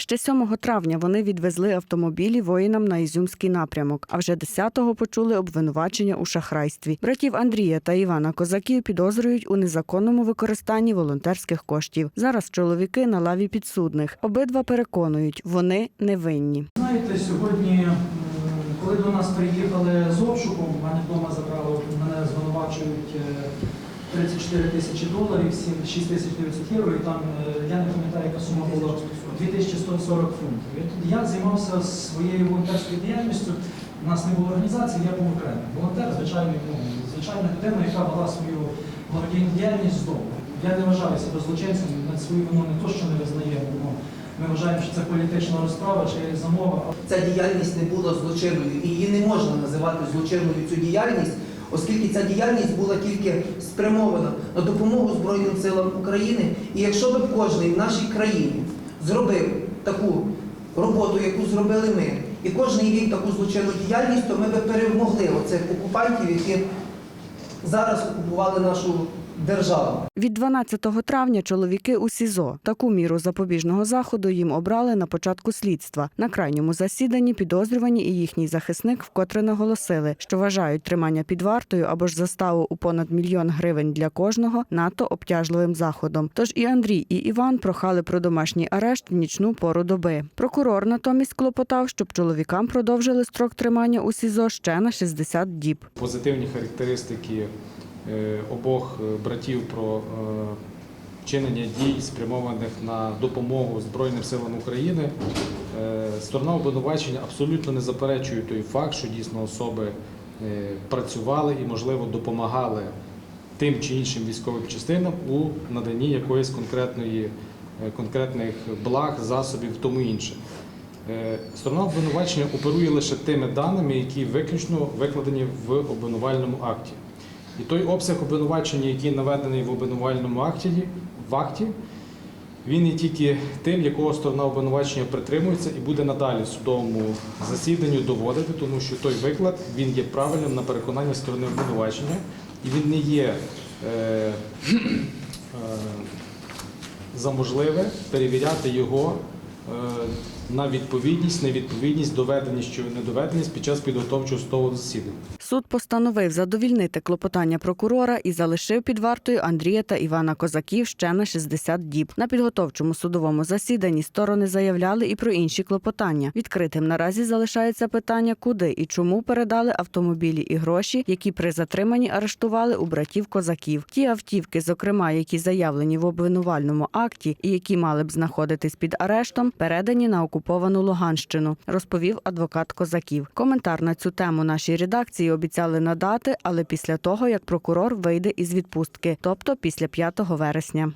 Ще 7 травня вони відвезли автомобілі воїнам на Ізюмський напрямок, а вже 10-го почули обвинувачення у шахрайстві. Братів Андрія та Івана Козаків підозрюють у незаконному використанні волонтерських коштів. Зараз чоловіки на лаві підсудних. Обидва переконують, вони невинні. Знаєте, сьогодні, коли до нас приїхали з обшуком, мене вдома забрали, мене звинувачують е, 34 тисячі доларів, 7 6 тисяч 900 євро, і там, е, я не пам'ятаю, яка сума була, 2140 фунтів. І от я займався своєю волонтерською діяльністю, у нас не було організації, я був окремий. Волонтер, звичайно, ну, звичайна людина, яка вела свою благодійну діяльність з дому. Я не вважаю себе злочинцем, на свою вину не то, що не визнаємо. Ну, ми вважаємо, що це політична розправа чи замова. Ця діяльність не була злочинною, і її не можна називати злочинною цю діяльність, оскільки ця діяльність була тільки спрямована на допомогу Збройним силам України. І якщо б кожен в нашій країні зробив таку роботу, яку зробили ми, і кожен вів таку злочинну діяльність, то ми би перемогли оцих окупантів, які зараз окупували нашу державу. Від 12 травня чоловіки у СІЗО. Таку міру запобіжного заходу їм обрали на початку слідства. На крайньому засіданні підозрювані і їхній захисник вкотре наголосили, що вважають тримання під вартою або ж заставу у понад мільйон гривень для кожного надто обтяжливим заходом. Тож і Андрій, і Іван прохали про домашній арешт в нічну пору доби. Прокурор натомість клопотав, щоб чоловікам продовжили строк тримання у СІЗО ще на 60 діб. позитивні характеристики обох е, братів про е, вчинення дій, спрямованих на допомогу Збройним силам України. Е, Сторона обвинувачення абсолютно не заперечує той факт, що дійсно особи е, працювали і, можливо, допомагали тим чи іншим військовим частинам у наданні якоїсь конкретної, е, конкретних благ, засобів, тому інше. Е, Сторона обвинувачення оперує лише тими даними, які виключно викладені в обвинувальному акті. І той обсяг обвинувачення, який наведений в обвинувальному акті, в акті, він є тільки тим, якого сторона обвинувачення притримується і буде надалі в судовому засіданні доводити, тому що той виклад він є правильним на переконання сторони обвинувачення, і він не є е, е, за можливе перевіряти його е, на відповідність, невідповідність, доведеність чи недоведеність під час підготовчого судового засідання. Суд постановив задовільнити клопотання прокурора і залишив під вартою Андрія та Івана Козаків ще на 60 діб. На підготовчому судовому засіданні сторони заявляли і про інші клопотання. Відкритим наразі залишається питання, куди і чому передали автомобілі і гроші, які при затриманні арештували у братів козаків. Ті автівки, зокрема, які заявлені в обвинувальному акті і які мали б знаходитись під арештом, передані на окуповану Луганщину, розповів адвокат козаків. Коментар на цю тему нашій редакції обіцяли надати, але після того як прокурор вийде із відпустки, тобто після 5 вересня.